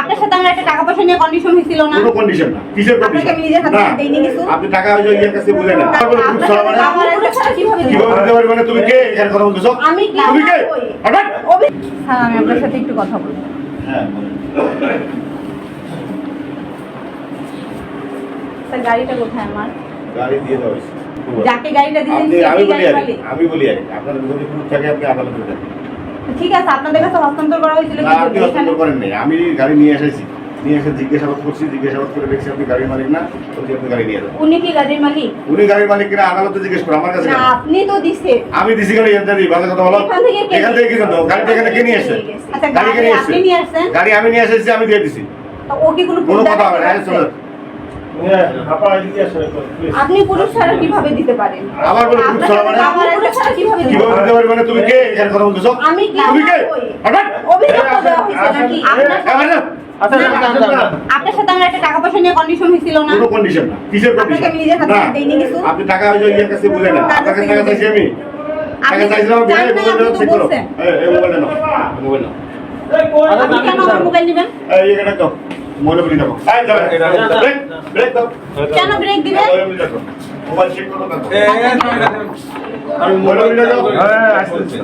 আপনার সাথে আমার একটা টাকা পয়সা নিয়ে কন্ডিশন হয়েছিল না। কোনো কন্ডিশন না। কিসের কন্ডিশন আমি নিজের হাতে দেইনি কিছু? আপনি টাকা ওই যে কাছে বুঝে না। তারপরে আপনার খুব সাথে সারা আমার একটা ছাড়া কীভাবে দিতে পারি? মানে তুমি কে? এখানে কথা বলতেছো? আমি তুমি কে? হঠাৎ? অভি- হ্যাঁ আমি আপনার সাথে একটু কথা বলব। হ্যাঁ স্যার গাড়িটা কোথায় আমার? গাড়ি দিয়ে দাও। যাকে গাড়িটা দিয়েছেন আমি বলি আমি বলি আপনার যদি প্রুফ থাকে আপনি আদালতে দেন ঠিক আছে আপনাদের কাছে হস্তান্তর করা হয়েছিল আপনি হস্তান্তর করেন নাই আমি গাড়ি নিয়ে এসেছি। নিয়ে এসে জিজ্ঞাসাবাদ করছি জিজ্ঞাসাবাদ করে দেখছি আপনি গাড়ির মালিক না বলছি আপনি গাড়ি নিয়ে যান। উনি কি গাড়ির মালিক? উনি গাড়ির মালিক কিনা আদালতে জিজ্ঞেস করো আমার কাছে আপনি তো দিছে। আমি দিছি গাড়ি কথা বলো। এখান থেকে কে এখান থেকে কি এখানে নিয়ে এসে আচ্ছা, গাড়ি কে গাড়ি নিয়ে এসে গাড়ি আমি নিয়ে এসেছি আমি দিয়ে দিছি। ও কি কোনো কোনো কথা হবে না আপনি পুরুষ ছাড়া কীভাবে দিতে পারেন? আবার বলে পুরুষ ছাড়া মানে? আমার পুরুষ ছাড়া কীভাবে দিতে কীভাবে পারেন? মানে তুমি কে? এখানে কথা বলতেছো? আমি কি? তুমি কে? হঠাৎ? অভিযোগ দেওয়া হয়েছে নাকি? আপনার আমার। আপনার সাথে আমার একটা টাকা পয়সা নিয়ে কন্ডিশন হয়েছিল না? কোনো কন্ডিশন না। কিসের কন্ডিশন আমি নিজের হাতে দেইনি কিছু? আপনি টাকা ওই যে কাছে বুঝে না। কাছে টাকা চাইছি আমি। টাকা চাইছিলাম আমি আপনি তো চেক করো। এই এই নাও। মোবাইল নাও। আপনি কেন মোবাইল নেবেন? এই এখানে দাও মোবাইল বলি দাও এই দাও ব্রেক ব্রেক দাও। কেন ব্রেক দিবে? মোবাইল চেক করো না আমি মোবাইল বলি হ্যাঁ, আসতেছি।